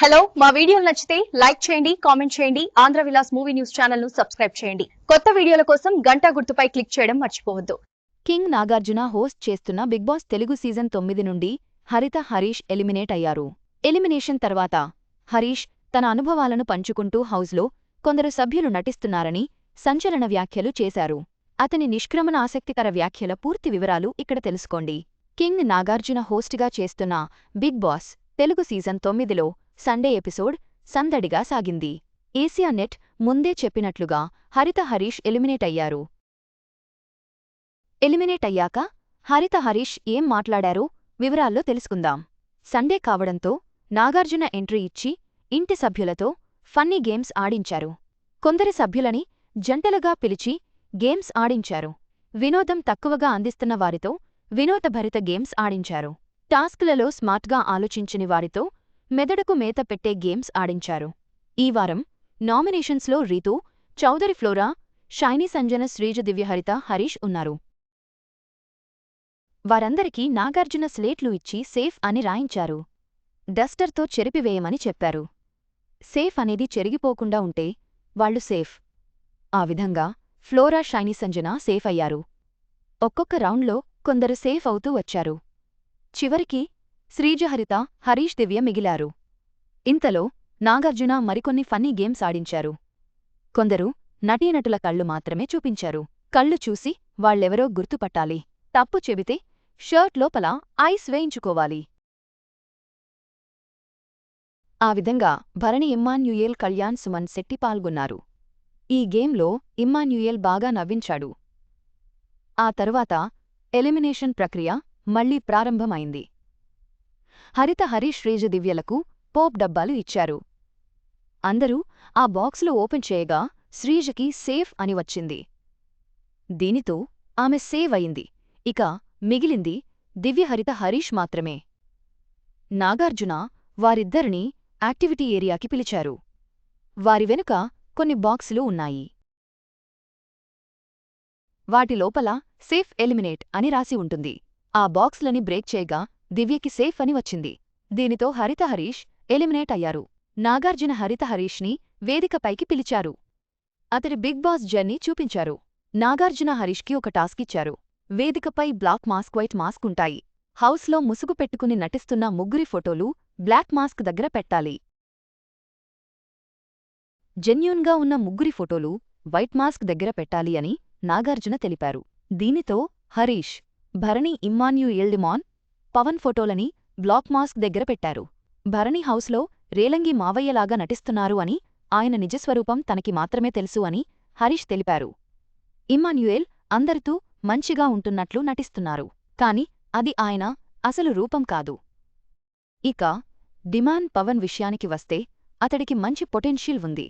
Hello మా వీడియోలు నచ్చితే లైక్ చేయండి కామెంట్ చేయండి ఆంధ్ర విలాస్ మూవీ న్యూస్ ఛానల్ను సబ్స్క్రైబ్ చేయండి. కొత్త వీడియోల కోసం గంట గుర్తుపై క్లిక్ చేయడం మర్చిపోవద్దు. కింగ్ నాగార్జున హోస్ట్ చేస్తున్న బిగ్ బాస్ తెలుగు సీజన్ తొమ్మిది నుండి హరిత హరీష్ ఎలిమినేట్ అయ్యారు. ఎలిమినేషన్ తర్వాత హరీష్ తన అనుభవాలను పంచుకుంటూ హౌస్లో కొందరు సభ్యులు నటిస్తున్నారని సంచలన వ్యాఖ్యలు చేశారు. అతని నిష్క్రమణ ఆసక్తికర వ్యాఖ్యల పూర్తి వివరాలు ఇక్కడ తెలుసుకోండి. కింగ్ నాగార్జున హోస్ట్గా చేస్తున్న బిగ్ బాస్ తెలుగు సీజన్ తొమ్మిదిలో సండే ఎపిసోడ్ సందడిగా సాగింది. ఏసియా నెట్ ముందే చెప్పినట్లుగా హరిత హరీష్ ఎలిమినేట్ అయ్యారు. ఎలిమినేట్ అయ్యాక హరిత హరీష్ ఏం మాట్లాడారో వివరాల్లో తెలుసుకుందాం. సండే కావడంతో నాగార్జున ఎంట్రీ ఇచ్చి ఇంటి సభ్యులతో ఫన్నీ గేమ్స్ ఆడించారు. కొందరి సభ్యులని జంటలుగా పిలిచి గేమ్స్ ఆడించారు. వినోదం తక్కువగా అందిస్తున్న వారితో వినోదభరిత గేమ్స్ ఆడించారు. టాస్క్లలో స్మార్ట్గా ఆలోచించని వారితో మెదడుకు మేత పెట్టే గేమ్స్ ఆడించారు. ఈ వారం నామినేషన్స్లో రీతూ చౌదరి ఫ్లోరా షైనీ సంజన శ్రీజ దివ్యహరిత హరీష్ ఉన్నారు. వారందరికీ నాగార్జున స్లేట్లు ఇచ్చి సేఫ్ అని రాయించారు. డస్టర్తో చెరిపివేయమని చెప్పారు. సేఫ్ అనేది చెరిగిపోకుండా ఉంటే వాళ్ళు సేఫ్. ఆ విధంగా ఫ్లోరా షైనీ సంజన సేఫ్ అయ్యారు. ఒక్కొక్క రౌండ్లో కొందరు సేఫ్ అవుతూ వచ్చారు. చివరికి శ్రీజహరిత హరీష్ దివ్య మిగిలారు. ఇంతలో నాగార్జున మరికొన్ని ఫన్నీ గేమ్స్ ఆడించారు. కొందరు నటీనటుల కళ్ళు మాత్రమే చూపించారు. కళ్ళు చూసి వాళ్ళెవరో గుర్తుపట్టాలి. తప్పు చెబితే షర్ట్ లోపల ఐస్ వేయించుకోవాలి. ఆ విధంగా భరణి ఇమ్మాన్యుయేల్ కళ్యాణ్ సుమన్ శెట్టి పాల్గొన్నారు. ఈ గేమ్లో ఇమ్మాన్యుయేల్ బాగా నవ్వించాడు. ఆ తరువాత ఎలిమినేషన్ ప్రక్రియ మళ్ళీ ప్రారంభమైంది. హరిత హరీష్ దివ్యలకు పోప్ డబ్బాలు ఇచ్చారు. అందరూ ఆ బాక్సులు ఓపెన్ చేయగా శ్రీజకి సేఫ్ అని వచ్చింది. దీనితో ఆమె సేవ్ అయింది. ఇక మిగిలింది దివ్యహరిత హరీష్ మాత్రమే. నాగార్జున వారిద్దరినీ యాక్టివిటీ ఏరియాకి పిలిచారు. వారి వెనుక కొన్ని బాక్సులు ఉన్నాయి. వాటి లోపల సేఫ్ ఎలిమినేట్ అని రాసి ఉంటుంది. ఆ బాక్స్లని బ్రేక్ చేయగా దివ్యకి సేఫ్ అని వచ్చింది. దీనితో హరిత హరీష్ ఎలిమినేట్ అయ్యారు. నాగార్జున హరిత హరీష్ని వేదికపైకి పిలిచారు. అతడి బిగ్ బాస్ జర్నీ చూపించారు. నాగార్జున హరీష్కి ఒక టాస్క్ ఇచ్చారు. వేదికపై బ్లాక్ మాస్క్ వైట్ మాస్క్ ఉంటాయి. హౌస్లో ముసుగు పెట్టుకుని నటిస్తున్న ముగ్గురి ఫోటోలు బ్లాక్ మాస్క్ దగ్గర పెట్టాలి. జెన్యూన్గా ఉన్న ముగ్గురి ఫోటోలు వైట్ మాస్క్ దగ్గర పెట్టాలి అని నాగార్జున తెలిపారు. దీనితో హరీష్ భరణి ఇమ్మాన్యు ఎల్డిమాన్ పవన్ ఫోటోలని బ్లాక్ మాస్క్ దగ్గర పెట్టారు. భరణి హౌస్లో రేలంగి మావయ్యలాగా నటిస్తున్నారు అని ఆయన నిజస్వరూపం తనకి మాత్రమే తెలుసు అని హరీష్ తెలిపారు. ఇమ్మాన్యుయేల్ అందరితో మంచిగా ఉంటున్నట్లు నటిస్తున్నారు. కాని అది ఆయన అసలు రూపం కాదు. ఇక డిమాన్ పవన్ విషయానికి వస్తే అతడికి మంచి పొటెన్షియల్ ఉంది.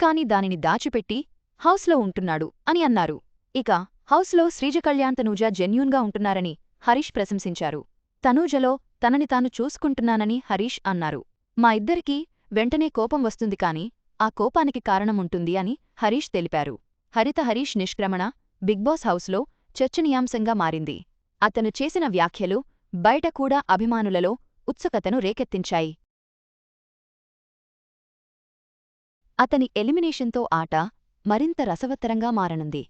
కాని దానిని దాచిపెట్టి హౌస్లో ఉంటున్నాడు అని అన్నారు. ఇక హౌస్లో శ్రీజ తనూజ జెన్యూన్గా ఉంటున్నారని హరీష్ ప్రశంసించారు. తనూజలో తనని తాను చూసుకుంటున్నానని హరీష్ అన్నారు. మా ఇద్దరికీ వెంటనే కోపం వస్తుంది కాని ఆ కోపానికి కారణముంటుంది అని హరీష్ తెలిపారు. హరిత హరీష్ నిష్క్రమణ బిగ్ బాస్ హౌస్లో చర్చనీయాంశంగా మారింది. అతను చేసిన వ్యాఖ్యలు బయట కూడా అభిమానులలో ఉత్సుకతను రేకెత్తించాయి. అతని ఎలిమినేషన్తో ఆట మరింత రసవత్తరంగా మారనుంది.